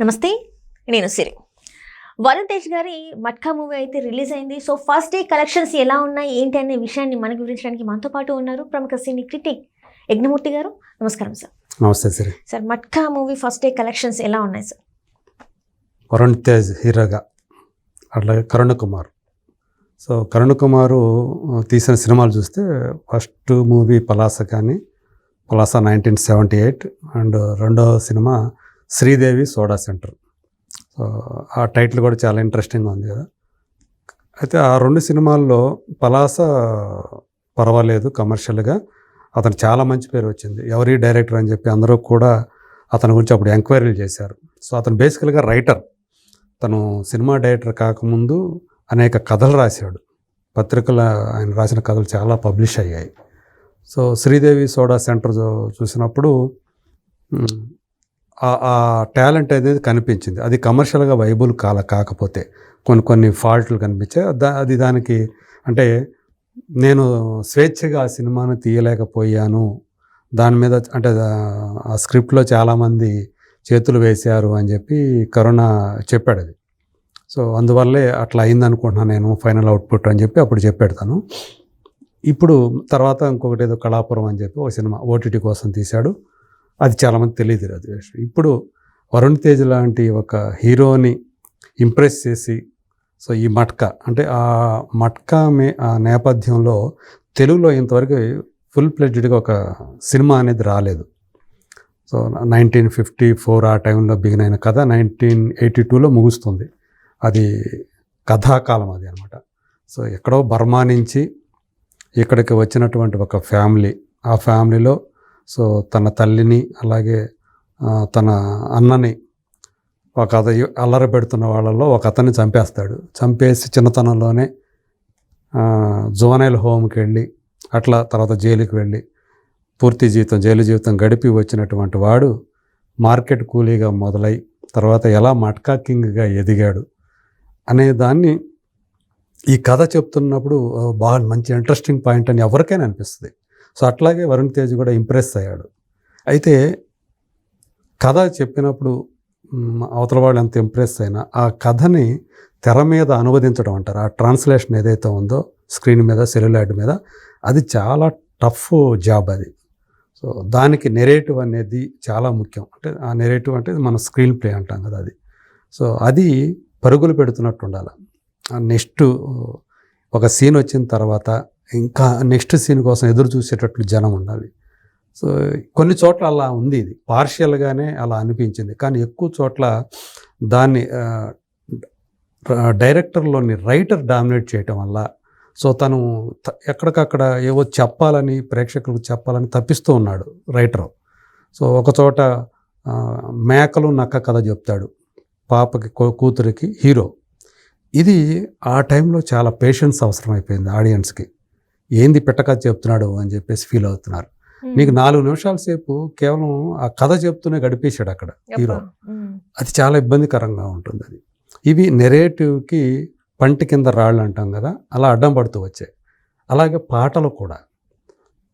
నమస్తే నేను సిరి. వరుణ్ తేజ్ గారి మట్కా మూవీ అయితే రిలీజ్ అయింది. సో ఫస్ట్ డే కలెక్షన్స్ ఎలా ఉన్నాయి ఏంటి అనే విషయాన్ని మనకు వివరించడానికి మనతో పాటు ఉన్నారు ప్రముఖ సినీ క్రిటిక్ యజ్ఞమూర్తి గారు. నమస్కారం సార్. నమస్తే సరే. Sir Matka movie first day collections ఎలా ఉన్నాయి సార్? వరుణ్ తేజ్ హీరోగా అట్లాగే కరుణ్ కుమార్. సో కరుణ్ కుమారు తీసిన సినిమాలు చూస్తే ఫస్ట్ మూవీ పలాస కానీ Palasa nineteen seventy eight and రెండో సినిమా శ్రీదేవి సోడా సెంటర్. సో ఆ టైటిల్ కూడా చాలా ఇంట్రెస్టింగ్ ఉంది కదా. అయితే ఆ రెండు సినిమాల్లో పలాస పర్వాలేదు కమర్షియల్గా. అతను చాలా మంచి పేరు వచ్చింది. ఎవరి డైరెక్టర్ అని చెప్పి అందరూ కూడా అతని గురించి అప్పుడు ఎంక్వైరీలు చేశారు. సో అతను బేసికల్గా రైటర్. తను సినిమా డైరెక్టర్ కాకముందు అనేక కథలు రాశాడు. పత్రికల ఆయన రాసిన కథలు చాలా పబ్లిష్ అయ్యాయి. సో శ్రీదేవి సోడా సెంటర్ చూసినప్పుడు ఆ- టాలెంట్ అనేది కనిపించింది. అది కమర్షియల్గా వైబుల్ కాల కాకపోతే కొన్ని కొన్ని ఫాల్ట్లు కనిపించాయి దా అది దానికి అంటే నేను స్వేచ్ఛగా ఆ సినిమాను తీయలేకపోయాను. దాని మీద అంటే ఆ- స్క్రిప్ట్లో చాలామంది చేతులు వేశారు అని చెప్పి కరోనా చెప్పాడు అది. సో అందువల్లే అట్లా అయిందనుకుంటున్నాను నేను ఫైనల్ అవుట్పుట్ అని చెప్పి అప్పుడు చెప్పాడు తను. ఇప్పుడు తర్వాత ఇంకొకటి ఏదో కళాపురం అని చెప్పి ఒక సినిమా ఓటీటీ కోసం తీశాడు. అది చాలామంది తెలియదు అది ఇప్పుడు వరుణ్ తేజ్ లాంటి ఒక హీరోని ఇంప్రెస్ చేసి సో ఈ మట్కా అంటే ఆ మట్కా మే ఆ నేపథ్యంలో తెలుగులో ఇంతవరకు ఫుల్ ప్లెడ్జ్డ్గా ఒక సినిమా అనేది రాలేదు. సో నైన్టీన్ ఫిఫ్టీ ఫోర్ ఆ టైంలో బిగిన్ అయిన కథ నైన్టీన్ ఎయిటీ టూలో ముగుస్తుంది. అది కథాకాలం అది అనమాట. సో ఎక్కడో బర్మా నుంచి ఇక్కడికి వచ్చినటువంటి ఒక ఫ్యామిలీ ఆ ఫ్యామిలీలో సో తన తల్లిని అలాగే తన అన్నని ఒక అత అల్లరి పెడుతున్న వాళ్ళల్లో ఒక అతన్ని చంపేస్తాడు. చంపేసి చిన్నతనంలోనే జోనైల్ హోమ్కి వెళ్ళి అట్లా తర్వాత జైలుకి వెళ్ళి పూర్తి జీవితం జైలు జీవితం గడిపి వచ్చినటువంటి వాడు మార్కెట్ కూలీగా మొదలై తర్వాత ఎలా మట్కా కింగ్గా ఎదిగాడు అనే దాన్ని ఈ కథ చెప్తున్నప్పుడు బాగా మంచి ఇంట్రెస్టింగ్ పాయింట్ అని ఎవరికైనా అనిపిస్తుంది. సో అట్లాగే వరుణ్ తేజ్ కూడా ఇంప్రెస్ అయ్యాడు. అయితే కథ చెప్పినప్పుడు అవతల వాళ్ళు ఎంత ఇంప్రెస్ అయినా ఆ కథని తెర మీద అనువదించడం అంటారు. ఆ ట్రాన్స్లేషన్ ఏదైతే ఉందో స్క్రీన్ మీద సెల్యులాయిడ్ మీద అది చాలా టఫ్ జాబ్ అది. సో దానికి నెరేటివ్ అనేది చాలా ముఖ్యం. అంటే ఆ నెరేటివ్ అంటే మన స్క్రీన్ ప్లే అంటాం కదా అది. సో అది పరుగులు పెడుతున్నట్టు ఉండాలి. నెక్స్ట్ ఒక సీన్ వచ్చిన తర్వాత ఇంకా నెక్స్ట్ సీన్ కోసం ఎదురు చూసేటట్లు జనం ఉండాలి. సో కొన్ని చోట్ల అలా ఉంది ఇది. పార్షియల్గానే అలా అనిపించింది. కానీ ఎక్కువ చోట్ల దాన్ని డైరెక్టర్లోని రైటర్ డామినేట్ చేయటం వల్ల సో తను ఎక్కడికక్కడ ఏవో చెప్పాలని ప్రేక్షకులకు చెప్పాలని తప్పిస్తూ ఉన్నాడు రైటర్. సో ఒక చోట మేకలు నక్క కథ చెప్తాడు పాపకి కూతురికి హీరో. ఇది ఆ టైంలో చాలా పేషెన్స్ అవసరమైపోయింది ఆడియన్స్కి. ఏంది పెట్టకథ చెప్తున్నాడు అని చెప్పేసి ఫీల్ అవుతున్నారు. నీకు నాలుగు నిమిషాల సేపు కేవలం ఆ కథ చెప్తూనే గడిపేశాడు అక్కడ హీరో. అది చాలా ఇబ్బందికరంగా ఉంటుంది అది. ఇవి నెరేటివ్కి పంటి కింద రాళ్ళు అంటాం కదా అలా అడ్డం పడుతూ వచ్చాయి. అలాగే పాటలు కూడా.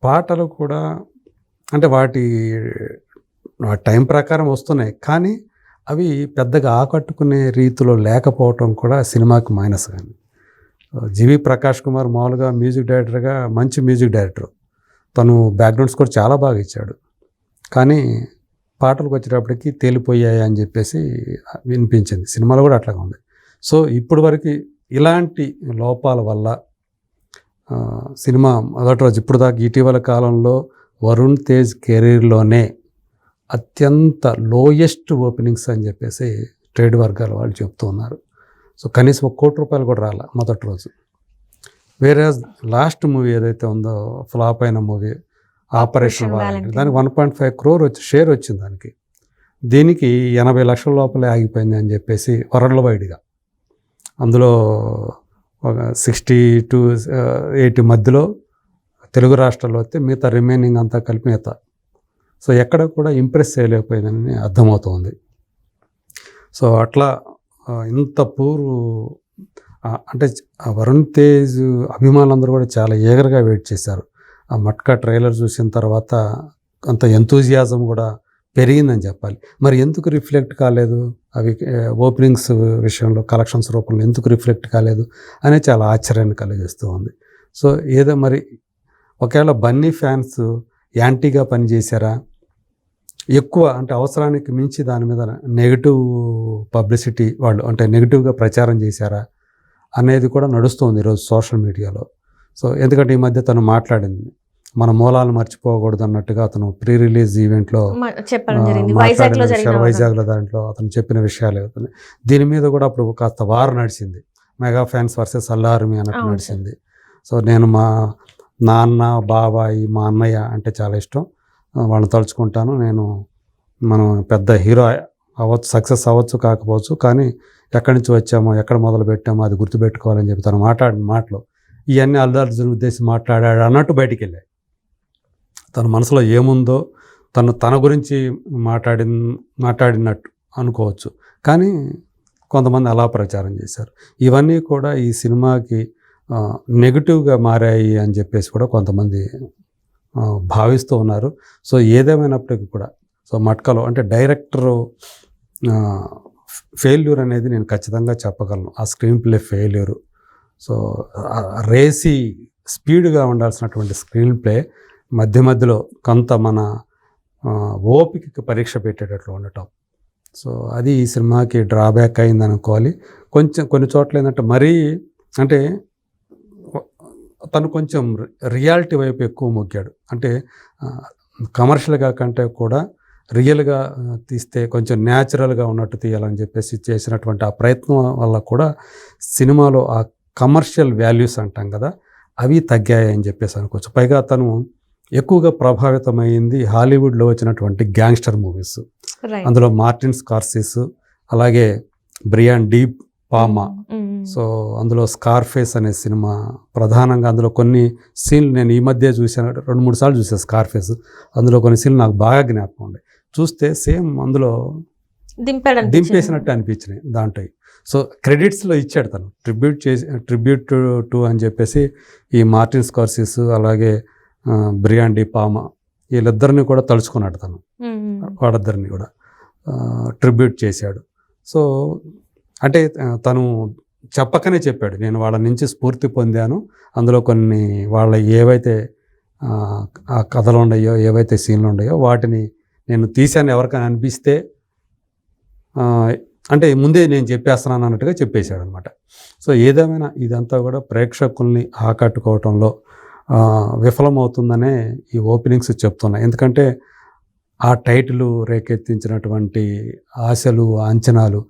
పాటలు కూడా అంటే వాటి టైం ప్రకారం వస్తున్నాయి. కానీ అవి పెద్దగా ఆకట్టుకునే రీతిలో లేకపోవటం కూడా సినిమాకి మైనస్ కానీ. జీవి ప్రకాష్ కుమార్ మామూలుగా మ్యూజిక్ డైరెక్టర్గా మంచి మ్యూజిక్ డైరెక్టర్. తను బ్యాక్గ్రౌండ్ స్కోర్ చాలా బాగా ఇచ్చాడు. కానీ పాటలకు వచ్చేటప్పటికి తేలిపోయాయి అని చెప్పేసి వినిపించింది. సినిమాలో కూడా అట్లాగా ఉంది. సో ఇప్పుడు వరకు ఇలాంటి లోపాల వల్ల సినిమా మొదటి రోజు ఇప్పుడు దాకా ఇటీవల కాలంలో వరుణ్ తేజ్ కెరీర్లోనే అత్యంత లోయెస్ట్ ఓపెనింగ్స్ అని చెప్పేసి ట్రేడ్ వర్గాల వాళ్ళు చెప్తూ ఉన్నారు. సో కనీసం ఒక కోటి రూపాయలు కూడా రాల మొదటి రోజు. వేరే లాస్ట్ మూవీ ఏదైతే ఉందో ఫ్లాప్ అయిన మూవీ ఆపరేషన్. దానికి వన్ పాయింట్ ఫైవ్ క్రోర్ వచ్చి షేర్ వచ్చింది దానికి. దీనికి ఎనభై లక్షల లోపలే ఆగిపోయింది అని చెప్పేసి వరల్డ్ వైడ్గా. అందులో ఒక సిక్స్టీ టు ఎయిటీ మధ్యలో తెలుగు రాష్ట్రాల్లో వస్తే మిగతా రిమైనింగ్ అంతా కలిపి మిగతా. సో ఎక్కడ కూడా ఇంప్రెస్ చేయలేకపోయిందని అర్థమవుతుంది. సో అట్లా ఇంత పూరు అంటే ఆ వరుణ్ తేజ్ అభిమానులందరూ కూడా చాలా ఏగర్గా వెయిట్ చేశారు. ఆ మట్కా ట్రైలర్ చూసిన తర్వాత అంత ఎంతూజియాజం కూడా పెరిగిందని చెప్పాలి. మరి ఎందుకు రిఫ్లెక్ట్ కాలేదు? అవి ఓపెనింగ్స్ విషయంలో కలెక్షన్స్ రూపంలో ఎందుకు రిఫ్లెక్ట్ కాలేదు? అనే చాలా ఆశ్చర్యాన్ని కలిగిస్తూ ఉంది. సో ఏదో మరి ఒకవేళ బన్నీ ఫ్యాన్స్ యాంటీగా పనిచేశారా? ఎక్కువ అంటే అవసరానికి మించి దాని మీద నెగిటివ్ పబ్లిసిటీ వాళ్ళు అంటే నెగిటివ్గా ప్రచారం చేశారా అనేది కూడా నడుస్తుంది ఈరోజు సోషల్ మీడియాలో సో ఎందుకంటే ఈ మధ్య తను మాట్లాడింది. మన మూలాలు మర్చిపోకూడదు అన్నట్టుగా అతను ప్రీ రిలీజ్ ఈవెంట్లో మాట్లాడిన వైజాగ్లో విషయాలు, వైజాగ్లో దాంట్లో అతను చెప్పిన విషయాలు దీని మీద కూడా అప్పుడు కాస్త వార్ నడిచింది. మెగా ఫ్యాన్స్ వర్సెస్ అల్లార్మీ అన్నట్టు నడిచింది. సో నేను మా నాన్న బాబాయి మా అన్నయ్య అంటే చాలా ఇష్టం. వాళ్ళని తలుచుకుంటాను. నేను మనం పెద్ద హీరో అవ్వచ్చు సక్సెస్ అవ్వచ్చు కాకపోవచ్చు కానీ ఎక్కడి నుంచి వచ్చామో ఎక్కడ మొదలు పెట్టామో అది గుర్తుపెట్టుకోవాలని చెప్పి తను మాట్లాడిన మాటలు. ఇవన్నీ అల్లు అర్జున్ ఉద్దేశించి మాట్లాడాడు అన్నట్టు బయటికి వెళ్ళాయి తన మనసులో ఏముందో తను తన గురించి మాట్లాడి మాట్లాడినట్టు అనుకోవచ్చు. కానీ కొంతమంది అలా ప్రచారం చేశారు. ఇవన్నీ కూడా ఈ సినిమాకి నెగిటివ్గా మారాయి అని చెప్పేసి కూడా కొంతమంది భావిస్తూ ఉన్నారు. సో ఏదేమైనప్పటికీ కూడా సో మట్కలో అంటే డైరెక్టరు ఫెయిల్యూర్ అనేది నేను ఖచ్చితంగా చెప్పగలను. ఆ screen play failure. So racy స్పీడ్గా ఉండాల్సినటువంటి స్క్రీన్ ప్లే మధ్య మధ్యలో కొంత మన ఓపిక ఓపికకి పరీక్ష పెట్టేటట్లు ఉండటం. సో అది ఈ సినిమాకి డ్రాబ్యాక్ అయింది అనుకోవాలి కొంచెం కొన్ని చోట్ల ఏంటంటే మరీ అంటే తను కొంచెం రియాలిటీ వైపు ఎక్కువ మొగ్గాడు. అంటే కమర్షియల్గా కంటే కూడా రియల్గా తీస్తే కొంచెం న్యాచురల్గా ఉన్నట్టు తీయాలని చెప్పేసి చేసినటువంటి ఆ ప్రయత్నం వల్ల కూడా సినిమాలో ఆ కమర్షియల్ వాల్యూస్ అంటాం కదా అవి తగ్గాయని చెప్పేసి అనుకోవచ్చు. పైగా తను ఎక్కువగా ప్రభావితమైంది హాలీవుడ్లో వచ్చినటువంటి గ్యాంగ్స్టర్ మూవీస్. అందులో మార్టిన్ స్కార్సిస్ అలాగే బ్రియాన్ డీప్ పామా. సో అందులో స్కార్ ఫేస్ అనే సినిమా ప్రధానంగా అందులో కొన్ని సీన్లు నేను ఈ మధ్య చూశాను రెండు మూడు సార్లు చూసాను స్కార్ ఫేస్ అందులో కొన్ని సీన్లు నాకు బాగా జ్ఞాపకం ఉండే. చూస్తే సేమ్ అందులో. దింపేసినట్టు అనిపించినాయి దాంట్లో. సో క్రెడిట్స్లో ఇచ్చాడు తను. ట్రిబ్యూట్ చేసి ట్రిబ్యూట్ టు అని చెప్పేసి ఈ మార్టిన్ స్కార్సిస్ అలాగే ఆ, బ్రియాన్ డి పామా వీళ్ళిద్దరిని కూడా తలుచుకున్నాడు తను. వాళ్ళిద్దరిని కూడా ట్రిబ్యూట్ చేశాడు. సో అంటే తను చెప్పకనే చెప్పాడు. నేను వాళ్ళ నుంచి స్ఫూర్తి పొందాను. అందులో కొన్ని వాళ్ళ ఏవైతే ఆ, కథలు ఉన్నాయో ఏవైతే సీన్లు ఉన్నాయో వాటిని నేను తీశాను ఎవరికైనా అనిపిస్తే అంటే ముందే నేను చెప్పేస్తున్నాను అన్నట్టుగా చెప్పేశాడు అనమాట సో ఏదేమైనా ఇదంతా కూడా ప్రేక్షకుల్ని ఆకట్టుకోవటంలో విఫలమవుతుందనే ఈ ఓపెనింగ్స్ చెప్తున్నాయి ఎందుకంటే ఆ టైటిల్ రేకెత్తించినటువంటి ఆశలు అంచనాలు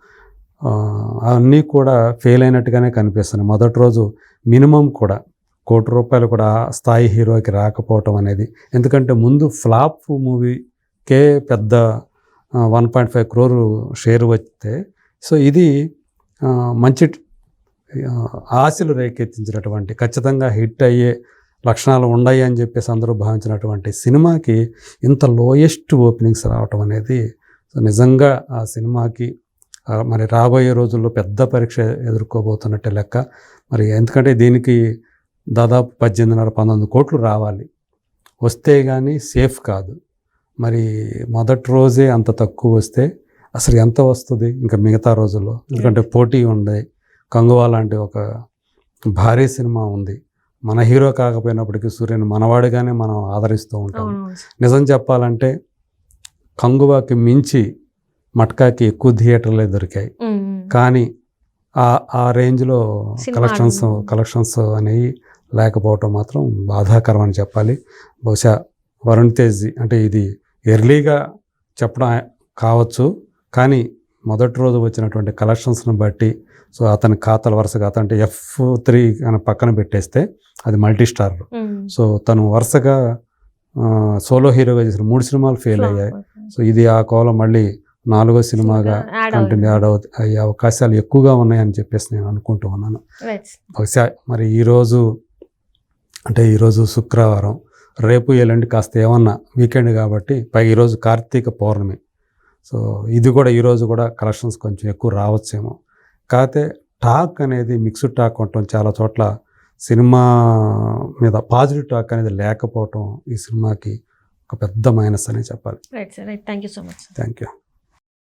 అన్నీ కూడా ఫెయిల్ అయినట్టుగానే కనిపిస్తున్నాయి. మొదటి రోజు మినిమం కూడా కోటి రూపాయలు కూడా స్థాయి హీరోకి రాకపోవటం అనేది. ఎందుకంటే ముందు ఫ్లాప్ మూవీకే పెద్ద one point five crore share వస్తే సో ఇది మంచి ఆశలు రేకెత్తించినటువంటి ఖచ్చితంగా హిట్ అయ్యే లక్షణాలు ఉన్నాయి అని చెప్పేసి అందరూ భావించినటువంటి సినిమాకి ఇంత లోయెస్ట్ ఓపెనింగ్స్ రావటం అనేది సో నిజంగా ఆ సినిమాకి మరి రాబోయే రోజుల్లో పెద్ద పరీక్ష ఎదుర్కోబోతున్నట్టే లెక్క. మరి ఎందుకంటే దీనికి దాదాపు పద్దెనిమిదిన్నర పంతొమ్మిది కోట్లు రావాలి. వస్తే కానీ సేఫ్ కాదు. మరి మొదటి రోజే అంత తక్కువ వస్తే అసలు ఎంత వస్తుంది ఇంకా మిగతా రోజుల్లో? ఎందుకంటే పోటీ ఉంది. కంగువా లాంటి ఒక భారీ సినిమా ఉంది. మన హీరో కాకపోయినప్పటికీ సూర్యుని మనవాడిగానే మనం ఆదరిస్తూ ఉంటాం. నిజం చెప్పాలంటే కంగువాకి మించి మట్కాకి ఎక్కువ థియేటర్లే దొరికాయి. కానీ ఆ ఆ రేంజ్లో కలెక్షన్స్. కలెక్షన్స్ అనేవి లేకపోవటం మాత్రం బాధాకరం అని చెప్పాలి బహుశా వరుణ్ తేజ్ అంటే ఇది ఎర్లీగా చెప్పడం కావచ్చు కానీ మొదటి రోజు వచ్చినటువంటి కలెక్షన్స్ని బట్టి సో అతని ఖాతాల వరుసగా అతను అంటే ఎఫ్ త్రీ అని పక్కన పెట్టేస్తే అది మల్టీ స్టార్. సో తను వరుసగా సోలో హీరోగా చేసిన మూడు సినిమాలు ఫెయిల్ అయ్యాయి సో ఇది ఆ కోలం మళ్ళీ నాలుగో సినిమాగా కంటిన్యూ యాడ్ అవు అయ్యే అవకాశాలు ఎక్కువగా ఉన్నాయని చెప్పేసి నేను అనుకుంటూ ఉన్నాను. బహుశా మరి ఈరోజు అంటే ఈరోజు శుక్రవారం రేపు ఎల్లుండి కాస్త ఏమన్నా వీకెండ్ కాబట్టి పైగా ఈరోజు కార్తీక పౌర్ణమి. సో ఇది కూడా ఈరోజు కూడా కలెక్షన్స్ కొంచెం ఎక్కువ రావచ్చేమో. కాకపోతే టాక్ అనేది మిక్స్డ్ టాక్ ఉండటం చాలా చోట్ల సినిమా మీద పాజిటివ్ టాక్ అనేది లేకపోవటం ఈ సినిమాకి ఒక పెద్ద మైనస్ అనే చెప్పాలి. Thank you so much thank you